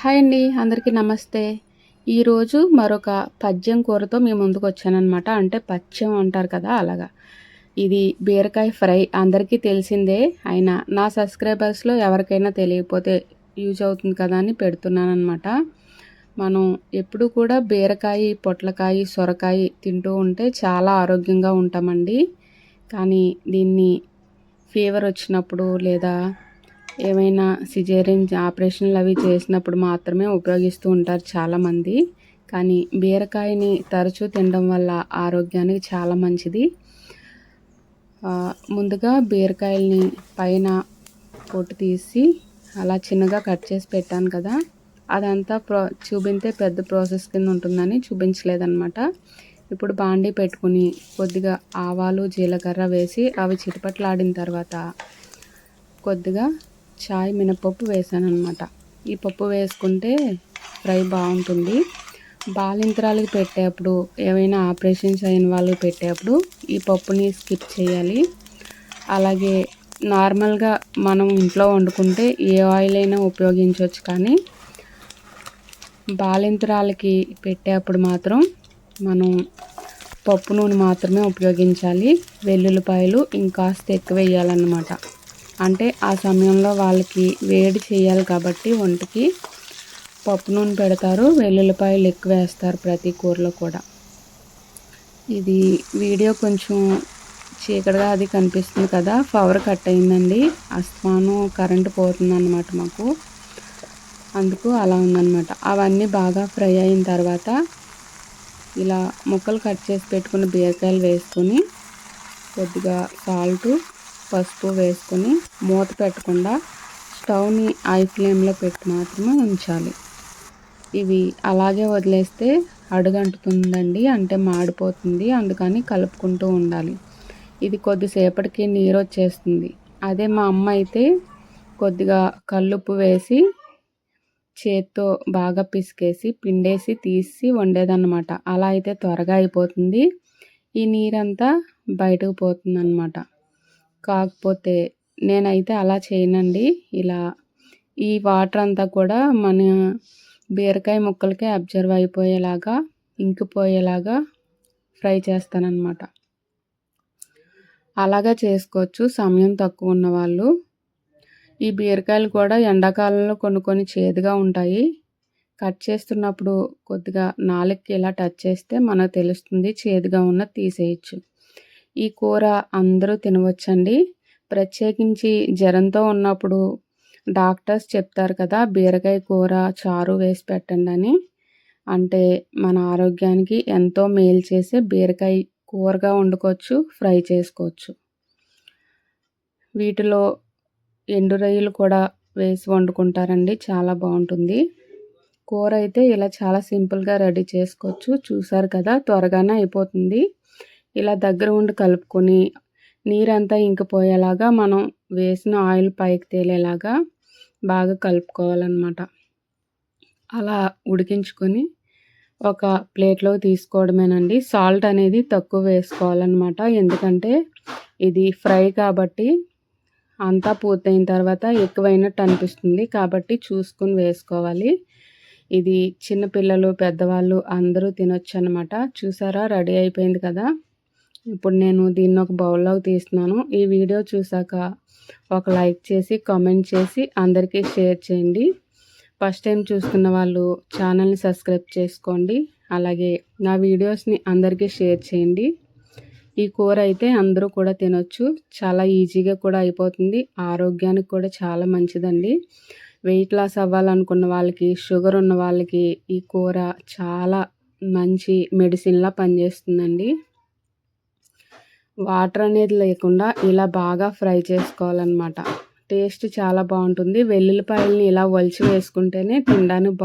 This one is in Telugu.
హాయ్ అండి అందరికీ నమస్తే. ఈరోజు మరొక పద్యం కూరతో మీ ముందుకు వచ్చానమాట అంటే పచ్చం అంటారు కదా అలాగా. ఇది బీరకాయ ఫ్రై. అందరికీ తెలిసిందే అయినా నా సబ్స్క్రైబర్స్లో ఎవరికైనా తెలియకపోతే యూజ్ అవుతుంది కదా అని పెడుతున్నాను అనమాట మనం ఎప్పుడు కూడా బీరకాయ పొట్లకాయ సొరకాయ తింటూ ఉంటే చాలా ఆరోగ్యంగా ఉంటామండి. కానీ దీన్ని ఫీవర్ వచ్చినప్పుడు లేదా ఏమైనా సిజేరియన్ ఆపరేషన్లు అవి చేసినప్పుడు మాత్రమే ఉపయోగిస్తూ ఉంటారు చాలామంది. కానీ బీరకాయని తరచూ తినడం వల్ల ఆరోగ్యానికి చాలా మంచిది. ముందుగా బీరకాయల్ని పైన పొట్టు తీసి అలా చిన్నగా కట్ చేసి పెట్టాను కదా అదంతా ప్రో చూపించే పెద్ద ప్రాసెస్ కింద ఉంటుందని చూపించలేదన్నమాట. ఇప్పుడు బాండీ పెట్టుకుని కొద్దిగా ఆవాలు జీలకర్ర వేసి అవి చిటపట్లాడిన తర్వాత కొద్దిగా చాయ్ మినపప్పు వేసాను అనమాట ఈ పప్పు వేసుకుంటే ఫ్రై బాగుంటుంది. బాలింతరాలకి పెట్టేప్పుడు ఏమైనా ఆపరేషన్స్ అయిన వాళ్ళు పెట్టేప్పుడు ఈ పప్పుని స్కిప్ చేయాలి. అలాగే నార్మల్గా మనం ఇంట్లో వండుకుంటే ఏ ఆయిల్ అయినా ఉపయోగించవచ్చు కానీ బాలింతరాలకి పెట్టేప్పుడు మాత్రం మనం పప్పు నూనె మాత్రమే ఉపయోగించాలి. వెల్లుల్లిపాయలు ఇంకాస్త ఎక్కువ వేయాలన్నమాట. అంటే ఆ సమయంలో వాళ్ళకి వేడి చేయాలి కాబట్టి వంటకి పప్పు నూనె పెడతారు వెల్లుల్లిపాయలు ఎక్కువ వేస్తారు ప్రతి కూరలో కూడా. ఇది వీడియో కొంచెం చీకటిగా అది కనిపిస్తుంది కదా పవర్ కట్ అయిందండి. అస్తమానం కరెంటు పోతుంది అన్నమాట మాకు. అందుకు అలా ఉందన్నమాట. అవన్నీ బాగా ఫ్రై అయిన తర్వాత ఇలా ముక్కలు కట్ చేసి పెట్టుకున్న బీరకాయలు వేసుకొని కొద్దిగా సాల్టు పసుపు వేసుకొని మూత పెట్టకుండా స్టవ్ని ఐ ఫ్లేమ్లో పెట్టి మాత్రమే ఉంచాలి. ఇవి అలాగే వదిలేస్తే అడుగంటుతుందండి అంటే మాడిపోతుంది అందుకని కలుపుకుంటూ ఉండాలి. ఇది కొద్దిసేపటికి నీరు వచ్చేస్తుంది అదే మా అమ్మ అయితే కొద్దిగా కల్లుప్పు వేసి చేత్తో బాగా పిసికేసి పిండేసి తీసి వండేదన్నమాట. అలా అయితే త్వరగా అయిపోతుంది. ఈ నీరంతా బయటకు పోతుంది అన్నమాట కాకపోతే నేనైతే అలా చేయనండి. ఇలా ఈ వాటర్ అంతా కూడా మన బీరకాయ ముక్కలకి అబ్జర్వ్ అయిపోయేలాగా ఇంకిపోయేలాగా ఫ్రై చేస్తానన్నమాట. అలాగా చేసుకోవచ్చు సమయం తక్కువ ఉన్నవాళ్ళు ఈ బీరకాయలు కూడా ఎండాకాలంలో కొన్ని కొన్ని చేదుగా ఉంటాయి. కట్ చేస్తున్నప్పుడు కొద్దిగా నాలుగుకి ఇలా టచ్ చేస్తే మనకు తెలుస్తుంది చేదుగా ఉన్న తీసేయచ్చు. ఈ కూర అందరూ తినవచ్చండి. ప్రత్యేకించి జ్వరంతో ఉన్నప్పుడు డాక్టర్స్ చెప్తారు కదా బీరకాయ కూర చారు వేసి పెట్టండి అని. అంటే మన ఆరోగ్యానికి ఎంతో మేలు చేసే బీరకాయ కూరగా వండుకోవచ్చు ఫ్రై చేసుకోవచ్చు. వీటిలో ఎండు రొయ్యలు కూడా వేసి వండుకుంటారండి చాలా బాగుంటుంది. కూర అయితే ఇలా చాలా సింపుల్గా రెడీ చేసుకోవచ్చు చూసారు కదా త్వరగానే అయిపోతుంది. ఇలా దగ్గర ఉండి కలుపుకొని నీరంతా ఇంకిపోయేలాగా మనం వేసిన ఆయిల్ పైకి తేలేలాగా బాగా కలుపుకోవాలన్నమాట. అలా ఉడికించుకొని ఒక ప్లేట్లో తీసుకోవడమేనండి. సాల్ట్ అనేది తక్కువ వేసుకోవాలన్నమాట. ఎందుకంటే ఇది ఫ్రై కాబట్టి అంతా పూర్తయిన తర్వాత ఎక్కువైనట్టు అనిపిస్తుంది. కాబట్టి చూసుకుని వేసుకోవాలి. ఇది చిన్నపిల్లలు పెద్దవాళ్ళు అందరూ తినొచ్చు అనమాట చూసారా? రెడీ అయిపోయింది కదా? ఇప్పుడు నేను దీన్ని ఒక బౌల్లోకి తీస్తున్నాను. ఈ వీడియో చూసాక ఒక లైక్ చేసి కామెంట్ చేసి అందరికీ షేర్ చేయండి. ఫస్ట్ టైం చూస్తున్న వాళ్ళు ఛానల్ని సబ్స్క్రైబ్ చేసుకోండి. అలాగే నా వీడియోస్ని అందరికీ షేర్ చేయండి. ఈ కూర అయితే అందరూ కూడా తినొచ్చు. చాలా ఈజీగా కూడా అయిపోతుంది. ఆరోగ్యానికి కూడా చాలా మంచిదండి. వెయిట్ లాస్ అవ్వాలనుకున్న వాళ్ళకి షుగర్ ఉన్న వాళ్ళకి ఈ కూర చాలా మంచి మెడిసిన్లా పనిచేస్తుందండి. వాటర్ అనేది లేకుండా ఇలా బాగా ఫ్రై చేసుకోవాలన్నమాట. టేస్ట్ చాలా బాగుంటుంది. వెల్లుల్లిపాయలని ఇలా వలిచి వేసుకుంటేనే తినడానికి